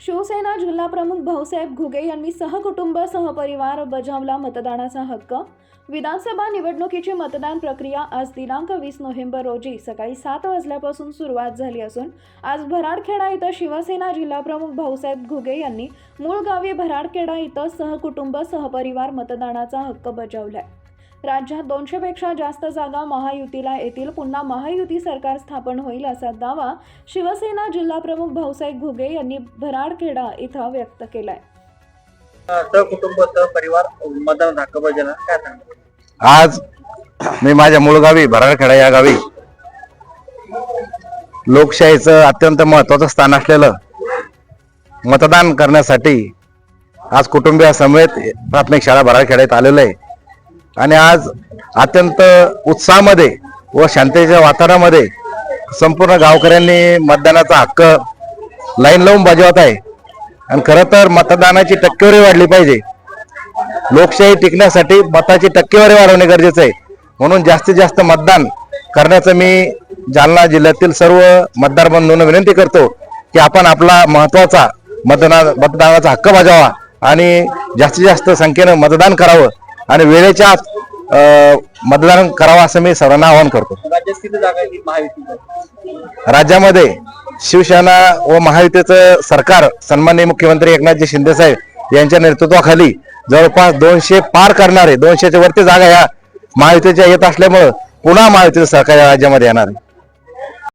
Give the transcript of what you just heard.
शिवसेना जिल्हाप्रमुख भाऊसाहेब घुगे यांनी सहकुटुंब सहपरिवार बजावला मतदानाचा हक्क. विधानसभा निवडणुकीची मतदान प्रक्रिया आज दिनांक वीस नोव्हेंबर रोजी सकाळी सात वाजल्यापासून सुरुवात झाली असून आज भराडखेडा इथं शिवसेना जिल्हाप्रमुख भाऊसाहेब घुगे यांनी मूळ गावी भराडखेडा इथं सहकुटुंब सहपरिवार मतदानाचा हक्क बजावलाय. राज्यात दोनशेपेक्षा जास्त जागा महायुतीला येतील. पुन्हा महायुती सरकार स्थापन होईल असा दावा शिवसेना जिल्हाप्रमुख भाऊसाहेब घुगे यांनी भराडखेडा इथं व्यक्त केलाय. आज मी माझ्या मूळ गावी भराडखेडा या गावी लोकशाहीचं अत्यंत महत्वाचं स्थान असलेलं मतदान करण्यासाठी आज कुटुंबियासमेत प्राथमिक शाळा भराडखेड्यात आलेलो आहे. आणि आज अत्यंत उत्साहामध्ये व शांततेच्या वातावरणामध्ये संपूर्ण गावकऱ्यांनी मतदानाचा हक्क लाईन लावून बजावत आहे. आणि खरं तर मतदानाची टक्केवारी वाढली पाहिजे. लोकशाही टिकण्यासाठी मताची टक्केवारी वाढवणे गरजेचं आहे. म्हणून जास्तीत जास्त मतदान करण्याचं मी जालना जिल्ह्यातील सर्व मतदार बंधूंना विनंती करतो की आपण आपला महत्त्वाचा मतदान मतदानाचा हक्क बजावा आणि जास्तीत जास्त संख्येनं मतदान करावं. आणि वेळेच्या आत मतदान करावं असं मी सर्वांना आवाहन करतो. राज्यामध्ये शिवसेना व महायुतीचं सरकार सन्माननीय मुख्यमंत्री एकनाथजी शिंदे साहेब यांच्या नेतृत्वाखाली जवळपास दोनशे पार करणारे दोनशेच्या वरती जागा या महायुतीच्या येत असल्यामुळं पुन्हा महायुतीचं सरकार या राज्यामध्ये येणार आहे.